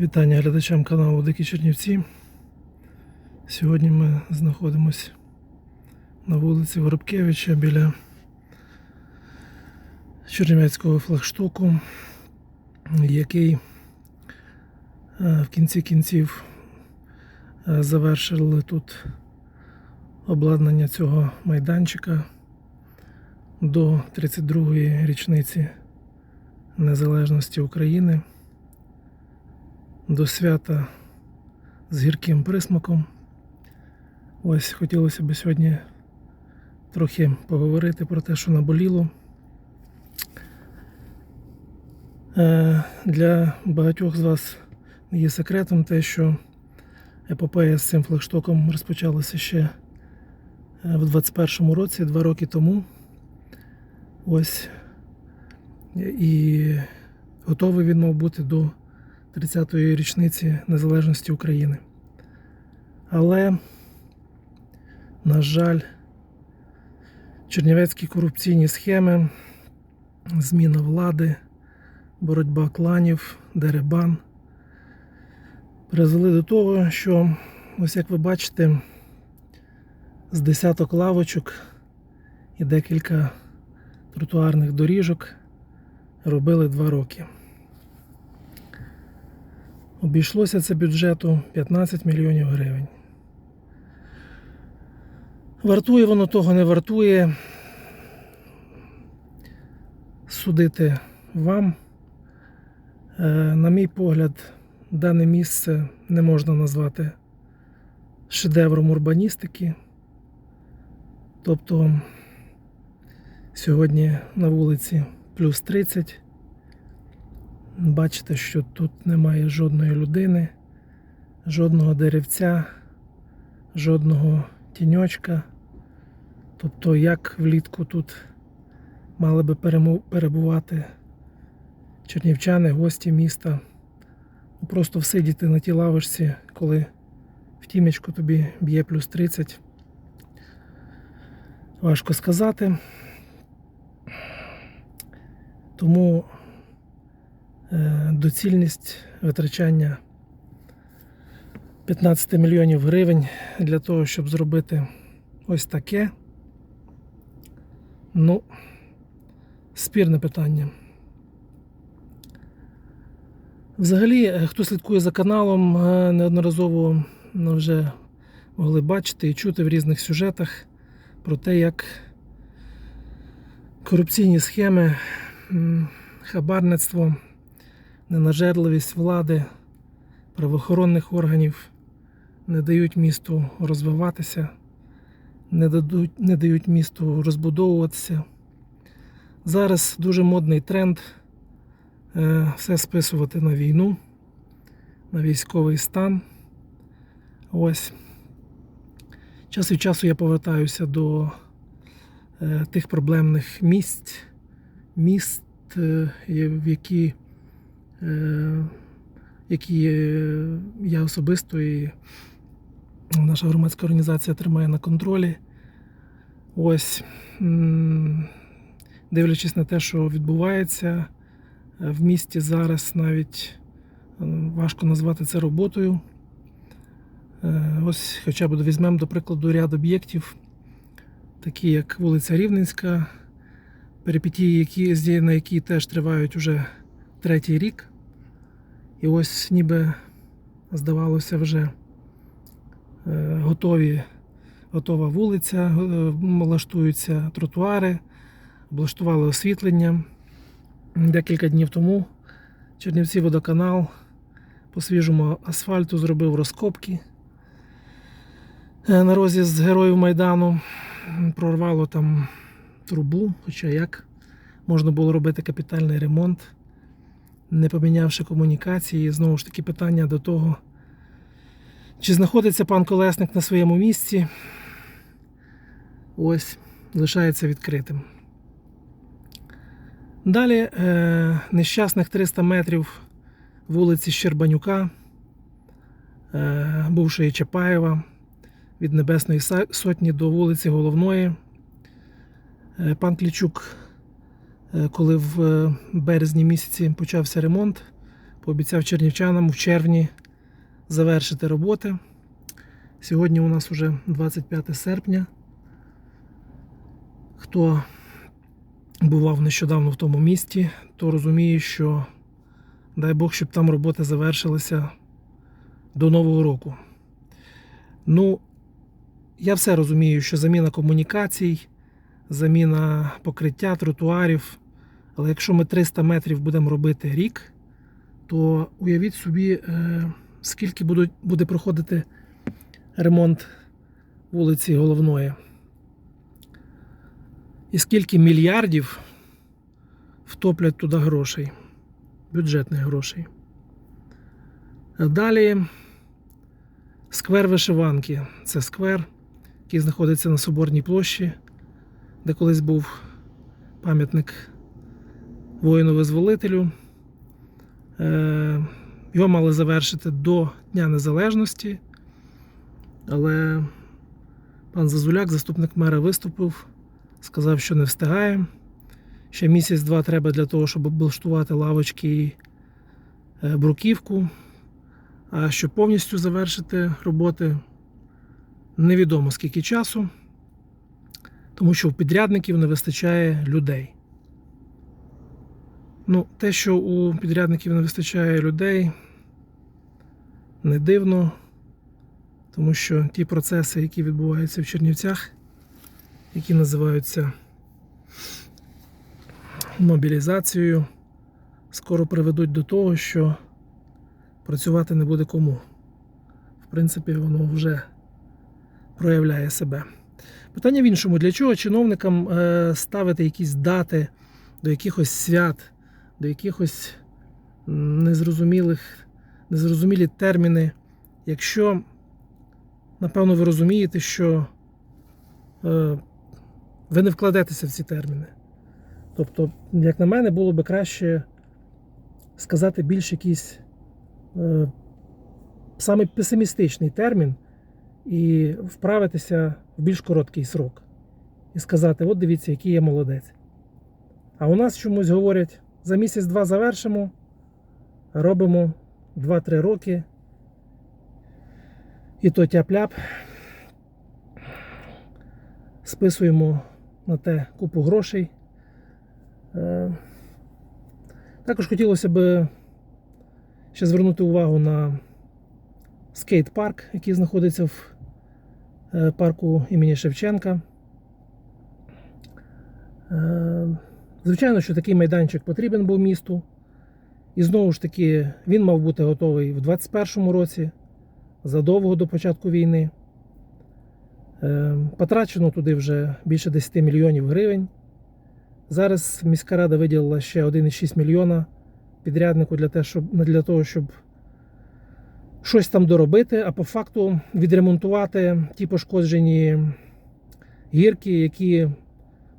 Вітання глядачам каналу Дикі Чернівці. Сьогодні ми знаходимося на вулиці Воробкевича біля Чернівецького флагштоку, який е, в кінці кінців е, завершили тут обладнання цього майданчика до 32-ї річниці Незалежності України до свята з гірким присмаком. Ось хотілося б сьогодні трохи поговорити про те, що наболіло. Е, Для багатьох з вас є секретом те, що епопея з цим флагштоком розпочалася ще е, в 21-му році, два роки тому. Ось. І готовий він мав бути до 30-ї річниці Незалежності України. Але, на жаль, чернівецькі корупційні схеми, зміна влади, боротьба кланів, деребан призвели до того, що, ось як ви бачите, з десяток лавочок і декілька тротуарних доріжок робили два роки. Обійшлося це бюджету 15 мільйонів гривень. Вартує воно того, не вартує. Судити вам. Е, На мій погляд, дане місце не можна назвати шедевром урбаністики. Тобто сьогодні на вулиці плюс 30. Бачите, що тут немає жодної людини, жодного деревця, жодного тіньочка. Тобто, як влітку тут мали би перебувати чернівчани, гості міста. Ну, Просто всидіти на тій лавочці, коли в тімечку тобі б'є плюс 30. Важко сказати. Тому доцільність витрачання 15 мільйонів гривень для того, щоб зробити ось таке. Ну, спірне питання. Взагалі, е, хто слідкує за каналом, е, неодноразово ну, вже могли бачити і чути в різних сюжетах про те, як корупційні схеми, хабарництво, ненажерливість влади, правоохоронних органів не дають місту розвиватися, не, дадуть, не дають місту розбудовуватися. Зараз дуже модний тренд е, все списувати на війну, на військовий стан. Ось. Час від часу я повертаюся до е, тих проблемних місць, міст, е, в які, які е, я особисто і наша громадська організація тримає на контролі. Ось, дивлячись на те, що відбувається е, в місті зараз, навіть е, важко назвати це роботою. Ось хоча б візьмемо, до прикладу, ряд об'єктів, такі як вулиця Рівненська, перипетії, які, на які теж тривають уже третій рік. І ось ніби здавалося вже е, готові, готова вулиця, е, влаштуються тротуари, облаштували освітлення. Декілька днів тому Чернівці водоканал по свіжому асфальту зробив розкопки е, на розі з героїв Майдану. Прорвало там трубу, хоча як можна було робити капітальний ремонт, не помінявши комунікації. Знову ж таки, питання до того, чи знаходиться пан Колесник на своєму місці. Ось, лишається відкритим. Далі е, нещасних 300 метрів вулиці Щербанюка, е, бувшої Чапаєва, від Небесної Сотні до вулиці Головної. Е, Пан Клічук, коли в е, березні місяці почався ремонт, Пообіцяв чернівчанам в червні завершити роботи. Сьогодні у нас уже 25 серпня. Хто бував нещодавно в тому місті, то розуміє, що дай Бог, щоб там роботи завершилися до Нового року. Ну, я все розумію, що заміна комунікацій, заміна покриття тротуарів. Але якщо ми 300 метрів будемо робити рік, то уявіть собі, е, скільки буде проходити ремонт вулиці головної. І скільки мільярдів втоплять туди грошей, бюджетних грошей. Далі сквер вишиванки. Це сквер, який знаходиться на Соборній площі, де колись був пам'ятник воїну-визволителю. Е, Його мали завершити до Дня Незалежності, але пан Зазуляк, заступник мера, виступив, сказав, що не встигає. Ще місяць-два треба для того, щоб облаштувати лавочки і е, бруківку. А щоб повністю завершити роботи, невідомо скільки часу, тому що у підрядників не вистачає людей. Ну, те, що у підрядників не вистачає людей, не дивно, тому що ті процеси, які відбуваються в Чернівцях, які називаються мобілізацією, скоро приведуть до того, що працювати не буде кому. В принципі, воно вже проявляє себе. Питання в іншому: для чого чиновникам е, ставити якісь дати до якихось свят, до якихось незрозумілих, незрозумілі терміни, якщо, напевно, ви розумієте, що е, ви не вкладетеся в ці терміни. Тобто, як на мене, було би краще сказати більш якийсь е, саме песимістичний термін і вправитися в більш короткий срок. І сказати: от дивіться, який я молодець. А у нас чомусь говорять, за місяць-два завершимо, робимо 2-3 роки. І то тяп-ляп. Списуємо на те купу грошей. Е, Також хотілося б ще звернути увагу на скейт-парк, який знаходиться в е, парку імені Шевченка. Звичайно, що такий майданчик потрібен був місту. І знову ж таки, він мав бути готовий в 2021 році, задовго до початку війни. Е, Потрачено туди вже більше 10 мільйонів гривень. Зараз міська рада виділила ще 1,6 мільйона підряднику для, те, щоб, для того, щоб щось там доробити, а по факту відремонтувати ті пошкоджені гірки, які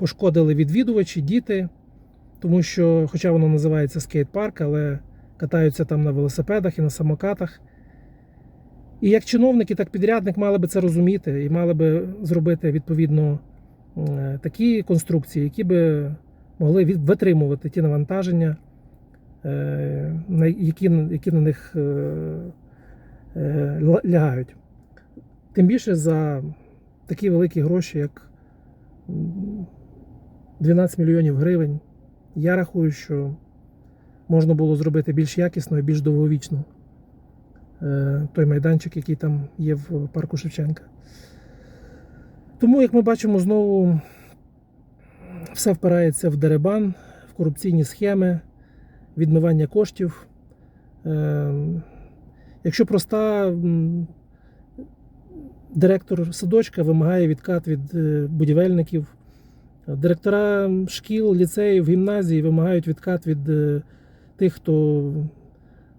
пошкодили відвідувачі, діти, тому що, хоча воно називається скейт-парк, але катаються там на велосипедах і на самокатах. І як чиновник, і так підрядник мали би це розуміти і мали би зробити відповідно е, такі конструкції, які би могли витримувати ті навантаження, е, які, які на них е, лягають. Тим більше за такі великі гроші, як 12 мільйонів гривень. Я рахую, що можна було зробити більш якісно і більш довговічно е, той майданчик, який там є в парку Шевченка. Тому, як ми бачимо, знову все впирається в деребан, в корупційні схеми, відмивання коштів. Е, Якщо проста директор садочка вимагає відкат від е, будівельників, директора шкіл, ліцеїв, гімназій вимагають відкат від е, тих, хто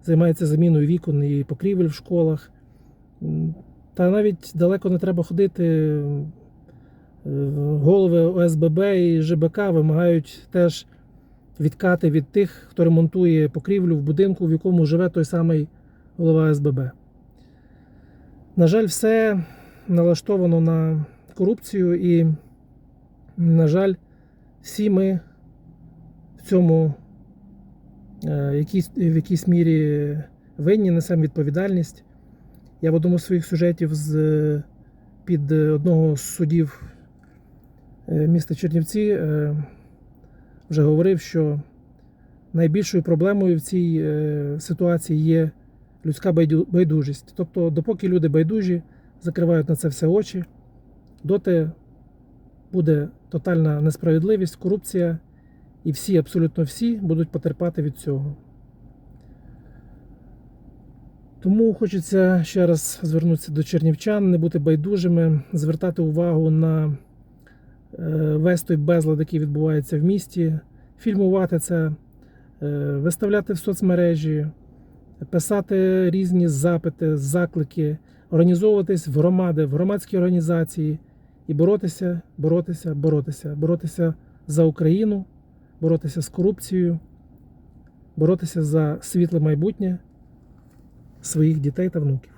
займається заміною вікон і покрівель в школах. Та навіть далеко не треба ходити. Е, Голови ОСББ і ЖБК вимагають теж відкати від тих, хто ремонтує покрівлю в будинку, в якому живе той самий голова ОСББ. На жаль, все налаштовано на корупцію, і, на жаль, всі ми в цьому е, якійсь, в якійсь мірі винні, несемо відповідальність. Я в одному з своїх сюжетів з під одного з судів е, міста Чернівці е, вже говорив, що найбільшою проблемою в цій ситуації є людська байдужість. Тобто, допоки люди байдужі, закривають на це все очі, доти буде тотальна несправедливість, корупція, і всі, абсолютно всі, будуть потерпати від цього. Тому хочеться ще раз звернутися до чернівчан, не бути байдужими, звертати увагу на е, весь той безлад, який відбувається в місті, фільмувати це, е, виставляти в соцмережі, писати різні запити, заклики, організовуватись в громади, в громадські організації і боротися, боротися, боротися, боротися за Україну, боротися з корупцією, боротися за світле майбутнє своїх дітей та внуків.